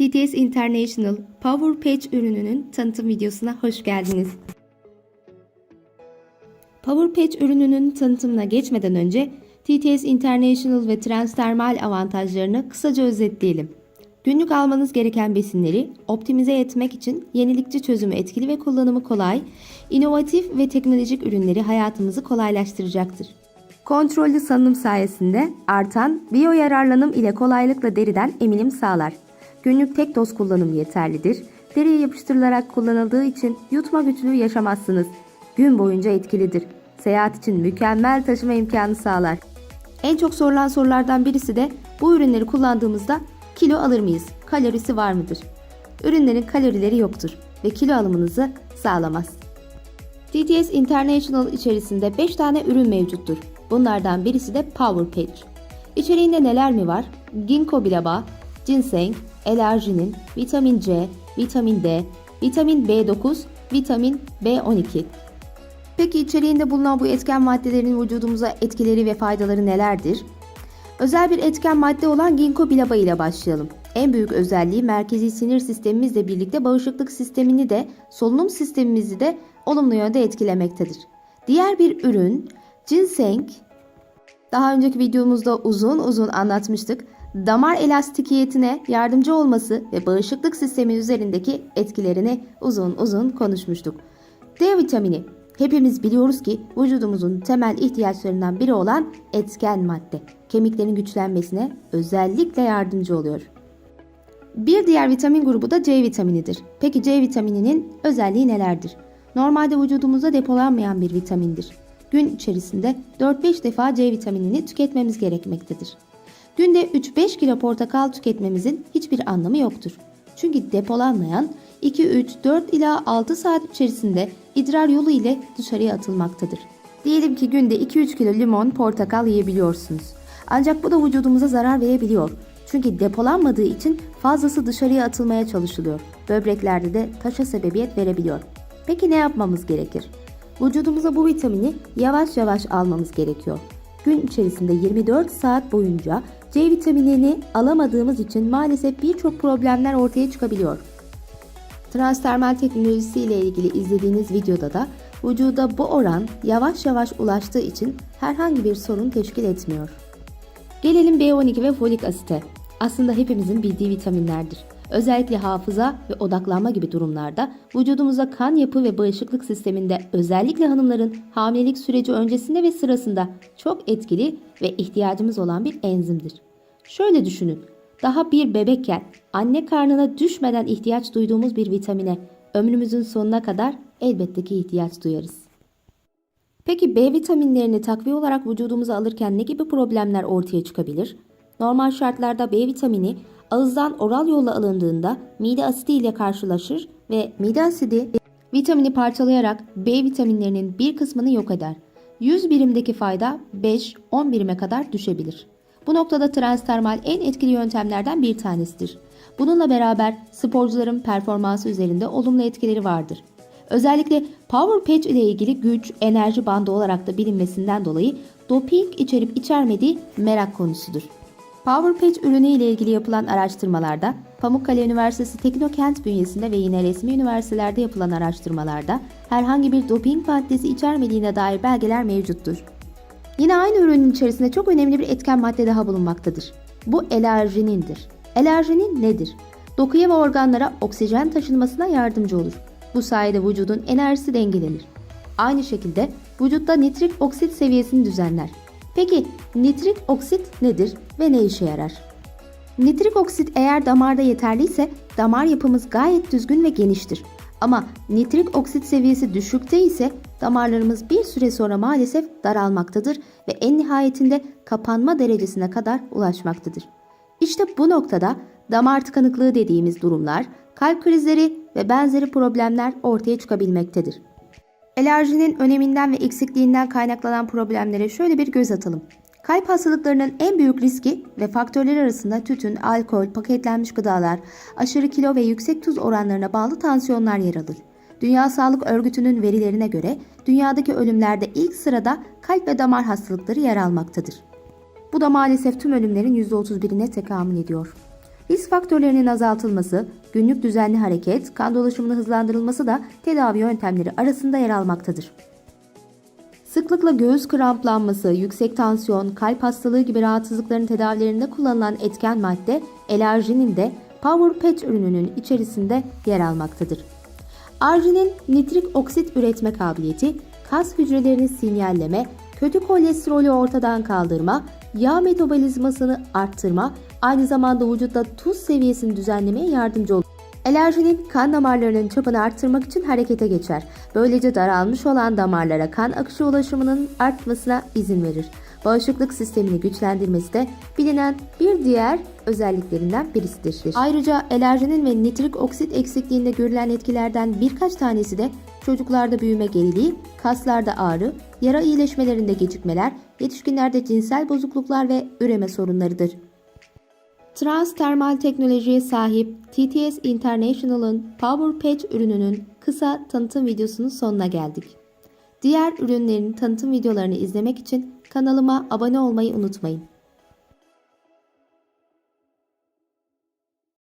TTS International Power Patch ürününün tanıtım videosuna hoş geldiniz. Power Patch ürününün tanıtımına geçmeden önce TTS International ve Transdermal avantajlarını kısaca özetleyelim. Günlük almanız gereken besinleri optimize etmek için yenilikçi çözümü etkili ve kullanımı kolay, inovatif ve teknolojik ürünleri hayatımızı kolaylaştıracaktır. Kontrollü salınım sayesinde artan biyo yararlanım ile kolaylıkla deriden emilim sağlar. Günlük tek doz kullanım yeterlidir. Deriye yapıştırılarak kullanıldığı için yutma güçlüğü yaşamazsınız. Gün boyunca etkilidir. Seyahat için mükemmel taşıma imkanı sağlar. En çok sorulan sorulardan birisi de bu ürünleri kullandığımızda kilo alır mıyız? Kalorisi var mıdır? Ürünlerin kalorileri yoktur ve kilo alımınızı sağlamaz. TTS International içerisinde 5 tane ürün mevcuttur. Bunlardan birisi de Power Patch. İçeriğinde neler mi var? Ginkgo biloba, ginseng, L-arginin, vitamin C, vitamin D, vitamin B9, vitamin B12. Peki içeriğinde bulunan bu etken maddelerin vücudumuza etkileri ve faydaları nelerdir? Özel bir etken madde olan ginkgo biloba ile başlayalım. En büyük özelliği merkezi sinir sistemimizle birlikte bağışıklık sistemini de solunum sistemimizi de olumlu yönde etkilemektedir. Diğer bir ürün ginseng. Daha önceki videomuzda uzun uzun anlatmıştık. Damar elastikiyetine yardımcı olması ve bağışıklık sistemi üzerindeki etkilerini uzun uzun konuşmuştuk. D vitamini Hepimiz biliyoruz ki vücudumuzun temel ihtiyaçlarından biri olan etken madde. Kemiklerin güçlenmesine özellikle yardımcı oluyor. Bir diğer vitamin grubu da C vitaminidir. Peki C vitamininin özelliği nelerdir? Normalde vücudumuzda depolanmayan bir vitamindir. Gün içerisinde 4-5 defa C vitaminini tüketmemiz gerekmektedir. Günde 3-5 kilo portakal tüketmemizin hiçbir anlamı yoktur. Çünkü depolanmayan 2, 3, 4 ila 6 saat içerisinde idrar yolu ile dışarıya atılmaktadır. Diyelim ki günde 2-3 kilo limon, portakal yiyebiliyorsunuz. Ancak bu da vücudumuza zarar verebiliyor. Çünkü depolanmadığı için fazlası dışarıya atılmaya çalışılıyor. Böbreklerde de taşa sebebiyet verebiliyor. Peki ne yapmamız gerekir? Vücudumuza bu vitamini yavaş yavaş almamız gerekiyor. Gün içerisinde 24 saat boyunca C vitaminini alamadığımız için maalesef birçok problemler ortaya çıkabiliyor. Transdermal teknolojisi ile ilgili izlediğiniz videoda da vücuda bu oran yavaş yavaş ulaştığı için herhangi bir sorun teşkil etmiyor. Gelelim B12 ve folik asite. Aslında hepimizin bildiği vitaminlerdir. Özellikle hafıza ve odaklanma gibi durumlarda vücudumuza kan yapı ve bağışıklık sisteminde özellikle hanımların hamilelik süreci öncesinde ve sırasında çok etkili ve ihtiyacımız olan bir enzimdir. Şöyle düşünün. Daha bir bebekken anne karnına düşmeden ihtiyaç duyduğumuz bir vitamine ömrümüzün sonuna kadar elbette ki ihtiyaç duyarız. Peki B vitaminlerini takviye olarak vücudumuza alırken ne gibi problemler ortaya çıkabilir? Normal şartlarda B vitamini ağızdan oral yolla alındığında mide asidi ile karşılaşır ve mide asidi vitamini parçalayarak B vitaminlerinin bir kısmını yok eder. 100 birimdeki fayda 5-10 birime kadar düşebilir. Bu noktada transdermal en etkili yöntemlerden bir tanesidir. Bununla beraber sporcuların performansı üzerinde olumlu etkileri vardır. Özellikle Power Patch ile ilgili güç, enerji bandı olarak da bilinmesinden dolayı doping içerip içermediği merak konusudur. Power Patch ürünü ile ilgili yapılan araştırmalarda, Pamukkale Üniversitesi Teknokent bünyesinde ve yine resmi üniversitelerde yapılan araştırmalarda herhangi bir doping maddesi içermediğine dair belgeler mevcuttur. Yine aynı ürünün içerisinde çok önemli bir etken madde daha bulunmaktadır. Bu L-arginindir. L-arginin nedir? Dokuya ve organlara oksijen taşınmasına yardımcı olur. Bu sayede vücudun enerjisi dengelenir. Aynı şekilde vücutta nitrik oksit seviyesini düzenler. Peki nitrik oksit nedir ve ne işe yarar? Nitrik oksit eğer damarda yeterliyse damar yapımız gayet düzgün ve geniştir. Ama nitrik oksit seviyesi düşükte ise damarlarımız bir süre sonra maalesef daralmaktadır ve en nihayetinde kapanma derecesine kadar ulaşmaktadır. İşte bu noktada damar tıkanıklığı dediğimiz durumlar, kalp krizleri ve benzeri problemler ortaya çıkabilmektedir. Alerjinin öneminden ve eksikliğinden kaynaklanan problemlere şöyle bir göz atalım. Kalp hastalıklarının en büyük riski ve faktörleri arasında tütün, alkol, paketlenmiş gıdalar, aşırı kilo ve yüksek tuz oranlarına bağlı tansiyonlar yer alır. Dünya Sağlık Örgütü'nün verilerine göre dünyadaki ölümlerde ilk sırada kalp ve damar hastalıkları yer almaktadır. Bu da maalesef tüm ölümlerin %31'ine tekamül ediyor. Risk faktörlerinin azaltılması, günlük düzenli hareket, kan dolaşımının hızlandırılması da tedavi yöntemleri arasında yer almaktadır. Sıklıkla göğüs kramplanması, yüksek tansiyon, kalp hastalığı gibi rahatsızlıkların tedavilerinde kullanılan etken madde elarjinin de Power Patch ürününün içerisinde yer almaktadır. Arginin nitrik oksit üretme kabiliyeti, kas hücrelerini sinyalleme, kötü kolesterolü ortadan kaldırma, yağ metabolizmasını arttırma, aynı zamanda vücutta tuz seviyesini düzenlemeye yardımcı olur. Alerjinin kan damarlarının çapını arttırmak için harekete geçer. Böylece daralmış olan damarlara kan akışı ulaşımının artmasına izin verir. Bağışıklık sistemini güçlendirmesi de bilinen bir diğer özelliklerinden birisidir. Ayrıca alerjinin ve nitrik oksit eksikliğinde görülen etkilerden birkaç tanesi de çocuklarda büyüme geriliği, kaslarda ağrı, yara iyileşmelerinde gecikmeler, yetişkinlerde cinsel bozukluklar ve üreme sorunlarıdır. Transtermal teknolojiye sahip TTS International'ın Power Patch ürününün kısa tanıtım videosunun sonuna geldik. Diğer ürünlerin tanıtım videolarını izlemek için kanalıma abone olmayı unutmayın.